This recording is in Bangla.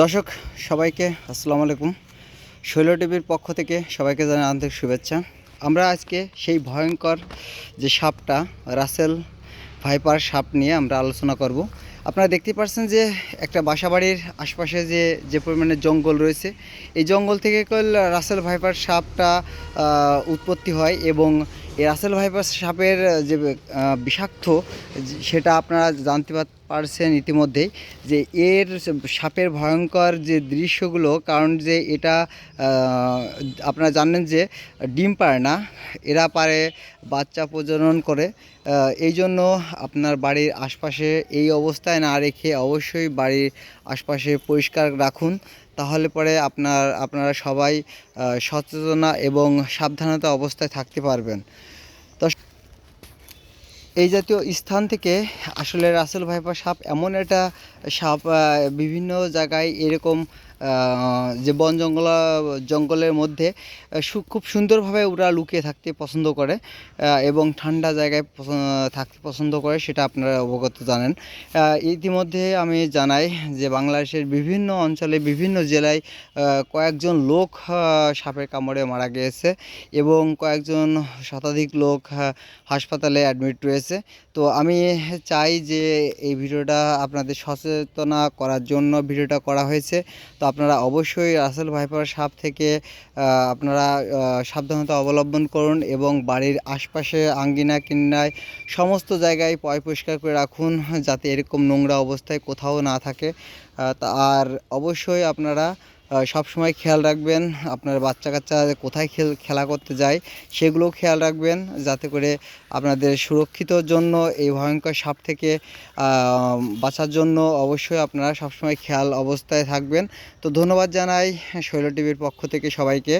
দর্শক, সবাইকে আসসালামু আলাইকুম। শৈল টিভির পক্ষ থেকে সবাইকে জানাই আন্তরিক শুভেচ্ছা। আমরা আজকে সেই ভয়ঙ্কর যে সাপটা, রাসেল ভাইপার সাপ নিয়ে আমরা আলোচনা করব। আপনারা দেখতে পাচ্ছেন যে একটা বাসাবাড়ির আশপাশে যে যে পরিমাণে জঙ্গল রয়েছে, এই জঙ্গল থেকে রাসেল ভাইপার সাপটা উৎপত্তি হয় এবং এই রাসেল ভাইপার সাপের যে বিষাক্ত সেটা আপনারা জানতে পারছেন ইতিমধ্যেই যে এর সাপের ভয়ঙ্কর যে দৃশ্যগুলো, কারণ যে এটা আপনারা জানেন যে ডিম পারে না, এরা পারে বাচ্চা প্রজনন করে এই জন্য আপনার বাড়ির আশপাশে এই অবস্থায় না রেখে অবশ্যই বাড়ির আশপাশে পরিষ্কার রাখুন। তাহলে পরে আপনার, আপনারা সবাই সচেতনা এবং সাবধানতা অবস্থায় থাকতে পারবেন। তো এই জাতীয় স্থান থেকে আসলে রাসেল ভাইপার সাপ এমন একটা সাপ বিভিন্ন জায়গায় এরকম যে বন জঙ্গল, জঙ্গলের মধ্যে খুব সুন্দরভাবে ওরা লুকিয়ে থাকতে পছন্দ করে এবং ঠান্ডা জায়গায় থাকতে পছন্দ করে, সেটা আপনারা অবগত জানেন। ইতিমধ্যে আমি জানাই যে বাংলাদেশের বিভিন্ন অঞ্চলে, বিভিন্ন জেলায় কয়েকজন লোক সাপের কামড়ে মারা গিয়েছে এবং কয়েকজন শতাধিক লোক হাসপাতালে অ্যাডমিট রয়েছে। তো আমি চাই যে এই ভিডিওটা আপনাদের সচেতনা করার জন্য ভিডিওটা করা হয়েছে। তো আপনারা অবশ্যই রাসেল ভাইপার সাপ থেকে আপনারা সাবধানতা অবলম্বন করুন এবং বাড়ির আশপাশে আঙ্গিনা কিন্নায় সমস্ত জায়গায় পয় পরিষ্কার করে রাখুন যাতে এরকম নোংরা অবস্থায় কোথাও না থাকে। আর অবশ্যই আপনারা সব সময় খেয়াল রাখবেন আপনার বাচ্চা কাচ্চা কোথায় খেল, খেলা করতে যায় সেগুলো খেয়াল রাখবেন যাতে করে আপনাদের সুরক্ষিত জন্য এই ভয়ঙ্কর সাপ থেকে বাঁচার জন্য অবশ্যই আপনারা সবসময় খেয়াল অবস্থায় থাকবেন। তো ধন্যবাদ জানাই শৈল টিভির পক্ষ থেকে সবাইকে।